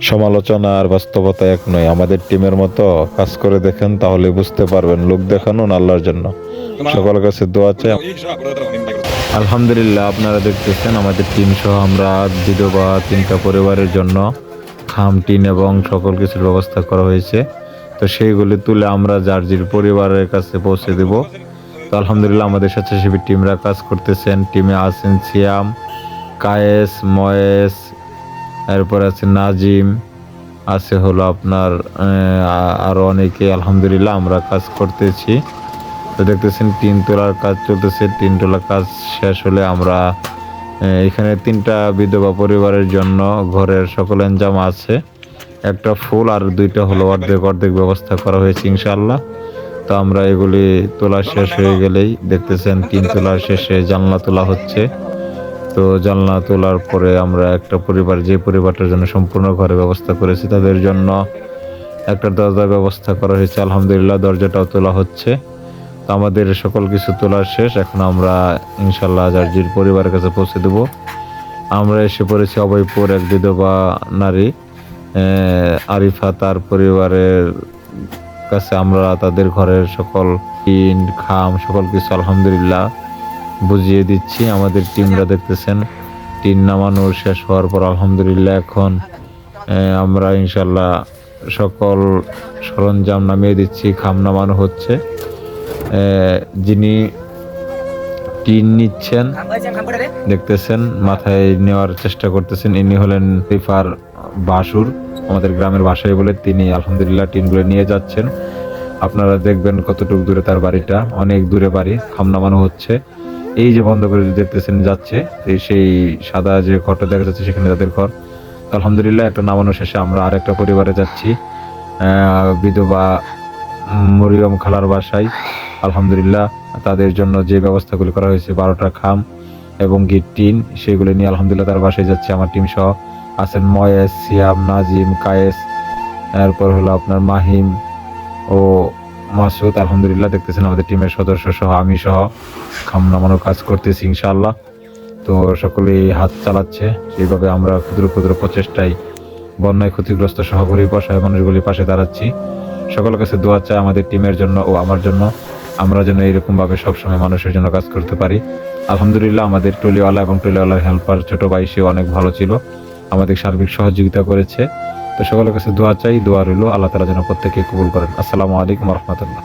সমালোচনা আর বাস্তবতা এক নয়। আমাদের টিমের মতো কাজ করে দেখেন, তাহলে বুঝতে পারবেন। লোক দেখানো আল্লাহর জন্য। সকলের কাছে দোয়া চাই। আলহামদুলিল্লাহ, আপনারা দেখতেছেন আমাদের টিম সহ আমরা বিধবা তিনটা পরিবারের জন্য খাম, টিন এবং সকল কিছুর ব্যবস্থা করা হয়েছে। তো সেইগুলি তুলে আমরা জার্জির পরিবারের কাছে পৌঁছে দেব। তো আলহামদুলিল্লাহ, আমাদের স্বেচ্ছাসেবী টিমরা কাজ করতেছেন। টিমে আছেন সিয়াম, কায়েস, ময়েস এরপর আছে নাজিম, আছে হলো আপনার আরও আরও অনেকে, আলহামদুলিল্লাহ আমরা কাজ করতেছি। তো দেখতেছেন তিন তোলার কাজ চলতেছে, তিন তোলার কাজ শেষ হলে আমরা এখানে তিনটা বিধবা পরিবারের জন্য ঘরের সকল এনজাম আছে। একটা ফুল আর দুইটা হলো অর্ধেক অর্ধেক ব্যবস্থা করা হয়েছে ইনশাল্লাহ তো আমরা এগুলি তোলা শেষ হয়ে গেলেই দেখতেছেন তিন তোলার শেষে জানলা তোলা হচ্ছে। তো জানলা তোলার পরে আমরা একটা পরিবার, যে পরিবারটার জন্য সম্পূর্ণ ঘরে ব্যবস্থা করেছি, তাদের জন্য একটা দরজার ব্যবস্থা করা হয়েছে। আলহামদুলিল্লাহ, দরজাটাও তোলা হচ্ছে। তো আমাদের সকল কিছু তোলা শেষ। এখন আমরা ইনশাল্লাহ জার্জির পরিবারের কাছে পৌঁছে দেব। আমরা এসে পড়েছি অভয়পুর, এক বিধবা নারী। আরিফা তার পরিবারের কাছে আমরা তাদের ঘরের সকল টিন খাম, সকল কিছু, আলহামদুলিল্লাহ। বুঝিয়ে দিচ্ছি, আমাদের টিমরা দেখতেছেন। টিন নামানোর শেষ হওয়ার পর আলহামদুলিল্লাহ এখন আমরা ইনশাল্লাহ সকল সরঞ্জাম নামিয়ে দিচ্ছি, খাম নামানো হচ্ছে। যিনি টিন নিচ্ছেন, দেখতেছেন, মাথায় নেওয়ার চেষ্টা করতেছেন, ইনি হলেন রিফার বাসুর, আমাদের গ্রামের ভাষায় বলে তিনি আলহামদুলিল্লাহ টিনগুলো নিয়ে যাচ্ছেন। আপনারা দেখবেন কতটুকু দূরে তার বাড়িটা, অনেক দূরে বাড়ি, খাম নামানো হচ্ছে। এই যে বন্ধ করে দেখতেছেন যাচ্ছে সেই সাদা যে ঘরটা দেখা যাচ্ছে সেখানে তাদের ঘর। আলহামদুলিল্লাহ, একটা নামানো শেষে আমরা আরেকটা পরিবারে যাচ্ছি। বিধবা মরিয়ম খালার বাসায়। আলহামদুলিল্লাহ, তাদের জন্য যে ব্যবস্থাগুলি করা হয়েছে, বারোটা খাম এবং গিট টিন, সেগুলো নিয়ে আলহামদুলিল্লাহ তার বাসায় যাচ্ছে, আমার টিম সহ। আছেন ময়েস, সিয়াম, নাজিম, কায়েস এরপর হলো আপনার মাহিম ও মাসুদ, আলহামদুলিল্লাহ, দেখতেছেন আমাদের টিমের সদস্য সহ, আমি সহ। খাম নামানোর কাজ করতেছি, ইনশাআল্লাহ। তো সকলেই হাত চালাচ্ছে। সেইভাবে আমরা ক্ষুদ্র ক্ষুদ্র প্রচেষ্টায় বন্যায় ক্ষতিগ্রস্ত সহ গরিব অসহায় মানুষগুলির পাশে দাঁড়াচ্ছি। সকলের কাছে দোয়া চাই আমাদের টিমের জন্য ও আমার জন্য। আমরা যেন এরকম ভাবে সবসময় মানুষের জন্য কাজ করতে পারি। আলহামদুলিল্লাহ, আমাদের টলিওয়ালা এবং টলিওয়ালার হেল্পার ছোট ভাই অনেক ভালো ছিল। আমাদের সার্বিক সহযোগিতা করেছে। তো সকলের কাছে দোয়া চাই, দোয়া রইল। আল্লাহ তালা যেন প্রত্যেকে কবুল করেন। আসসালামু আলাইকুম রহমতুল্লাহ।